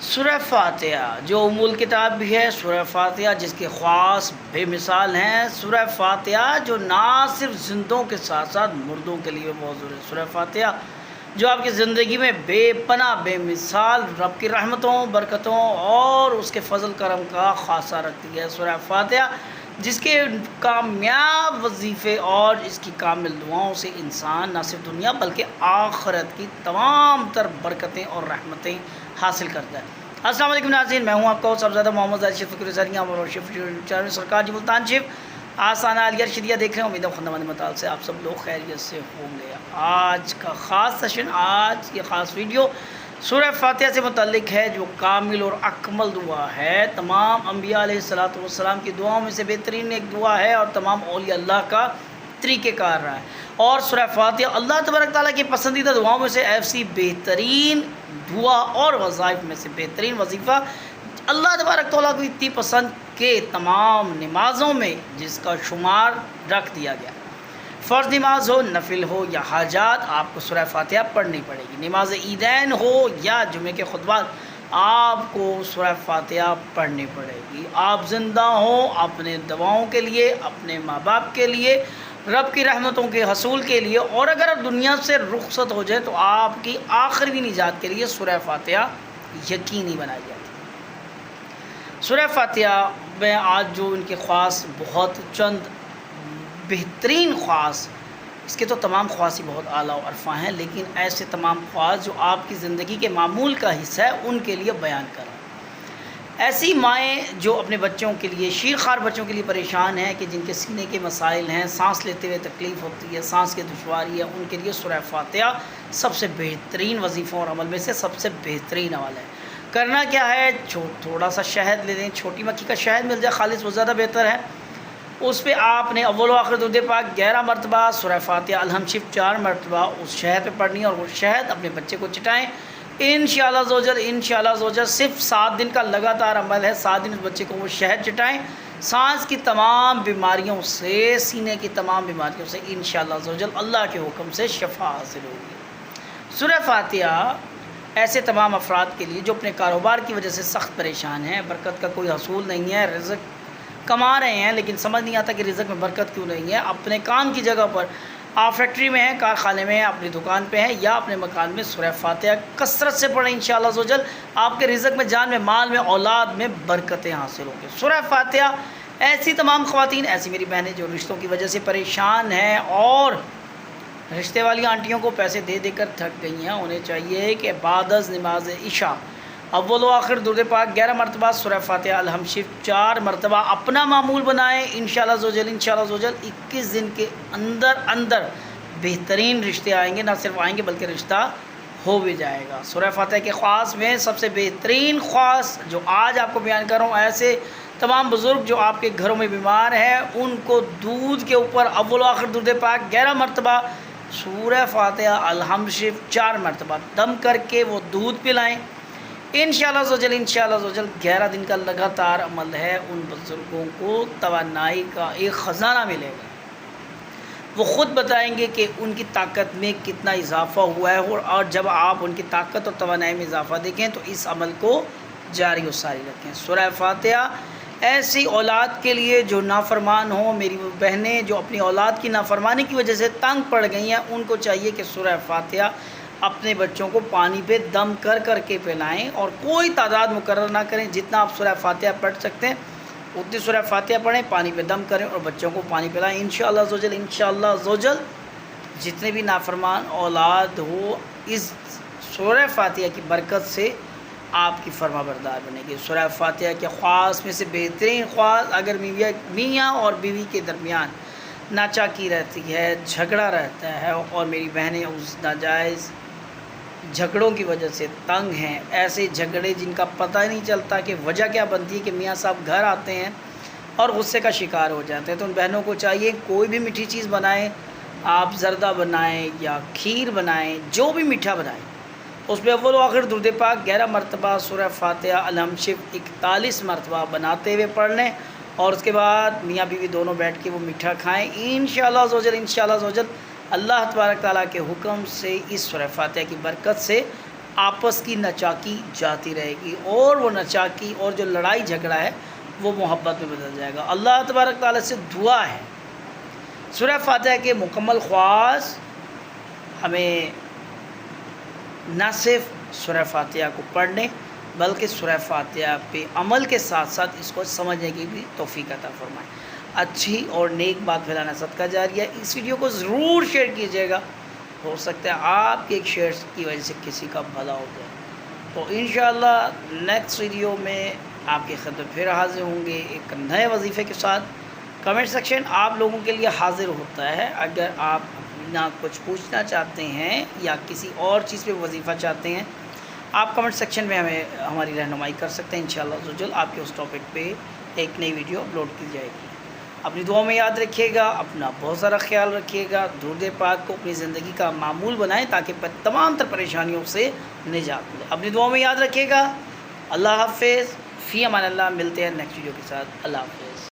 سورہ فاتحہ، جو امول کتاب بھی ہے، سورہ فاتحہ، جس کے خاص بے مثال ہیں۔ سورہ فاتحہ، جو نہ صرف زندوں کے ساتھ ساتھ مردوں کے لیے موضوع ہے سورہ فاتحہ، جو آپ کی زندگی میں بے پناہ، بے مثال رب کی رحمتوں، برکتوں اور اس کے فضل کرم کا خاصہ رکھتی ہے۔ سورہ فاتحہ، جس کے کامیاب وظیفے اور اس کی کامل دعاؤں سے انسان نہ صرف دنیا بلکہ آخرت کی تمام تر برکتیں اور رحمتیں حاصل کرتا ہے۔ السلام علیکم ناظرین، میں ہوں آپ کو سب زیادہ محمد علی فکر زریعہ اور شف سرکار جی ملتان شف آسانہ علیہ شدیہ دیکھ رہے ہیں، امید خندمان مطال سے آپ سب لوگ خیریت سے ہوں گے۔ آج کا خاص سیشن، آج کی خاص ویڈیو سورہ فاتحہ سے متعلق ہے، جو کامل اور اکمل دعا ہے۔ تمام انبیاء علیہ السلاۃ والسلام کی دعاؤں میں سے بہترین ایک دعا ہے اور تمام اولیاء اللہ کا طریقہ کار رہا ہے۔ اور سورہ فاتحہ، اللہ تبارک تعالیٰ کی پسندیدہ دعاؤں میں سے ایسی بہترین دعا اور وظائف میں سے بہترین وظیفہ اللہ تبارک تعالیٰ کو اتنی پسند کہ تمام نمازوں میں جس کا شمار رکھ دیا گیا۔ فرض نماز ہو، نفل ہو یا حاجات، آپ کو سورہ فاتحہ پڑھنی پڑے گی۔ نماز عیدین ہو یا جمعہ کے خطبات، آپ کو سورہ فاتحہ پڑھنی پڑے گی۔ آپ زندہ ہوں اپنے دواؤں کے لیے، اپنے ماں باپ کے لیے رب کی رحمتوں کے حصول کے لیے اور اگر آپ دنیا سے رخصت ہو جائے تو آپ کی آخری نجات کے لیے سورہ فاتحہ یقینی بنائی جاتی سورہ فاتحہ میں آج جو ان کے خواص بہت چند بہترین خواص، اس کے تو تمام خواص ہی بہت اعلیٰ و عرفہ ہیں، لیکن ایسے تمام خواص جو آپ کی زندگی کے معمول کا حصہ ہے، ان کے لیے بیان کریں ایسی مائیں جو اپنے بچوں کے لیے شیر خار بچوں کے لیے پریشان ہیں کہ جن کے سینے کے مسائل ہیں، سانس لیتے ہوئے تکلیف ہوتی ہے، سانس کی دشواری ہے ان کے لیے سورہ فاتحہ سب سے بہترین وظیفوں اور عمل میں سے سب سے بہترین عمل ہے۔ کرنا کیا ہے؟ تھوڑا سا شہد لے دیں چھوٹی مکھی کا شہد مل جائے، خالص وہ زیادہ بہتر ہے۔ اس پہ آپ نے اول و آخر دودھ پاک، گیارہ مرتبہ سورہ فاتحہ الحم شف چار مرتبہ اس شہد پہ پڑھنی اور وہ شہد اپنے بچے کو چٹائیں۔ ان شاء اللہ زوجل ان شاء اللہ زوجل صرف سات دن کا لگاتار عمل ہے۔ سات دن اس بچے کو وہ شہد چٹائیں۔ سانس کی تمام بیماریوں سے، سینے کی تمام بیماریوں سے ان شاء اللہ زوجل اللہ کے حکم سے شفا حاصل ہوگی۔ سورہ فاتحہ ایسے تمام افراد کے لیے جو اپنے کاروبار کی وجہ سے سخت پریشان ہیں، برکت کا کوئی حصول نہیں ہے، رزق کما رہے ہیں، لیکن سمجھ نہیں آتا کہ رزق میں برکت کیوں نہیں ہے۔ اپنے کام کی جگہ پر آپ فیکٹری میں ہیں، کارخانے میں ہیں، اپنی دکان پہ ہیں یا اپنے مکان میں سورہ فاتحہ کثرت سے پڑھیں انشاءاللہ شاء اللہ آپ کے رزق میں، جان میں، مال میں، اولاد میں برکتیں حاصل ہوں گی۔ سورہ فاتحہ ایسی تمام خواتین، ایسی میری بہنیں جو رشتوں کی وجہ سے پریشان ہیں اور رشتے والی آنٹیوں کو پیسے دے دے کر تھک گئی ہیں، انہیں چاہیے کہ بعد از نماز عشاء اول و آخر درد پاک، گیارہ مرتبہ سورہ فاتحہ الحمشف چار مرتبہ اپنا معمول بنائیں، انشاءاللہ زوجل انشاءاللہ زوجل، اکیس دن کے اندر اندر بہترین رشتے آئیں گے، نہ صرف آئیں گے بلکہ رشتہ ہو بھی جائے گا۔ سورہ فاتحہ کے خواص میں سب سے بہترین خواص جو آج آپ کو بیان کر رہا ہوں، ایسے تمام بزرگ جو آپ کے گھروں میں بیمار ہیں، ان کو دودھ کے اوپر اول و آخر درد پاک، گیارہ مرتبہ سورہ فاتحہ الحمشف چار مرتبہ۔ دم کر کے وہ دودھ پلائیں۔ ان شاء اللہ زوجل ان شاء اللہ زوجل گیارہ دن کا لگاتار عمل ہے، ان بزرگوں کو توانائی کا ایک خزانہ ملے گا۔ وہ خود بتائیں گے کہ ان کی طاقت میں کتنا اضافہ ہوا ہے، اور جب آپ ان کی طاقت اور توانائی میں اضافہ دیکھیں تو اس عمل کو جاری و ساری رکھیں۔ سورہ فاتحہ، ایسی اولاد کے لیے جو نافرمان ہوں، میری بہنیں جو اپنی اولاد کی نافرمانی کی وجہ سے تنگ پڑ گئی ہیں، ان کو چاہیے کہ سورہ فاتحہ اپنے بچوں کو پانی پہ دم کر کر کے پلائیں اور کوئی تعداد مقرر نہ کریں جتنا آپ سورہ فاتحہ پڑھ سکتے ہیں۔ اتنی سورہ فاتحہ پڑھیں، پانی پہ دم کریں اور بچوں کو پانی پلائیں انشاءاللہ زوجل انشاءاللہ زوجل جتنے بھی نافرمان اولاد ہو، اس سورہ فاتحہ کی برکت سے آپ کی فرما بردار بنے گی سورہ فاتحہ کے خواص میں سے بہترین خواص اگر میاں میاں اور بیوی کے درمیان ناچا کی رہتی ہے، جھگڑا رہتا ہے اور میری بہنیں اس ناجائز جھگڑوں کی وجہ سے تنگ ہیں۔ ایسے جھگڑے جن کا پتہ نہیں چلتا کہ وجہ کیا بنتی ہے کہ میاں صاحب گھر آتے ہیں اور غصے کا شکار ہو جاتے ہیں۔ تو ان بہنوں کو چاہیے کوئی بھی میٹھی چیز بنائیں، آپ زردہ بنائیں یا کھیر بنائیں، جو بھی میٹھا بنائیں۔ اس پہ اول و آخر درد پاک، گیارہ مرتبہ سورہ فاتحہ الحم شف اکتالیس مرتبہ بناتے ہوئے پڑھ لیں اور اس کے بعد میاں بیوی دونوں بیٹھ کے وہ میٹھا کھائیں۔ ان شاء اللہ زوجل ان شاء اللہ زوجل اللہ تبارک تعالیٰ کے حکم سے اس سورہ فاتحہ کی برکت سے آپس کی نچاکی جاتی رہے گی اور وہ نچاکی اور جو لڑائی جھگڑا ہے وہ محبت میں بدل جائے گا۔ اللہ تبارک تعالیٰ سے دعا ہے۔ سورہ فاتحہ کے مکمل خواص ہمیں نہ صرف سورہ فاتحہ کو پڑھنے بلکہ سورہ فاتحہ پہ عمل کے ساتھ ساتھ اس کو سمجھنے کی بھی توفیق عطا فرمائے۔ اچھی اور نیک بات پھیلانا صدقہ جاریہ اس ویڈیو کو ضرور شیئر کیجیے گا۔ ہو سکتا ہے آپ کے ایک شیئر کی وجہ سے کسی کا بھلا ہو جائے۔ تو انشاءاللہ نیکسٹ ویڈیو میں آپ کی خدمت پھر حاضر ہوں گے ایک نئے وظیفے کے ساتھ۔ کمنٹ سیکشن آپ لوگوں کے لیے حاضر ہوتا ہے۔ اگر آپ نہ کچھ پوچھنا چاہتے ہیں یا کسی اور چیز پہ وظیفہ چاہتے ہیں، آپ کمنٹ سیکشن میں ہمیں، ہماری رہنمائی کر سکتے ہیں۔ انشاءاللہ زوجل آپ کے اس ٹاپک پہ ایک نئی ویڈیو اپلوڈ کی جائے گی۔ اپنی دعاؤں میں یاد رکھیے گا، اپنا بہت سارا خیال رکھیے گا، درود پاک کو اپنی زندگی کا معمول بنائیں تاکہ تمام تر پریشانیوں سے نجات ملے۔ اپنی دعاؤں میں یاد رکھیے گا۔ اللہ حافظ۔ فی امان اللہ، ملتے ہیں نیکسٹ ویڈیو کے ساتھ۔ اللہ حافظ۔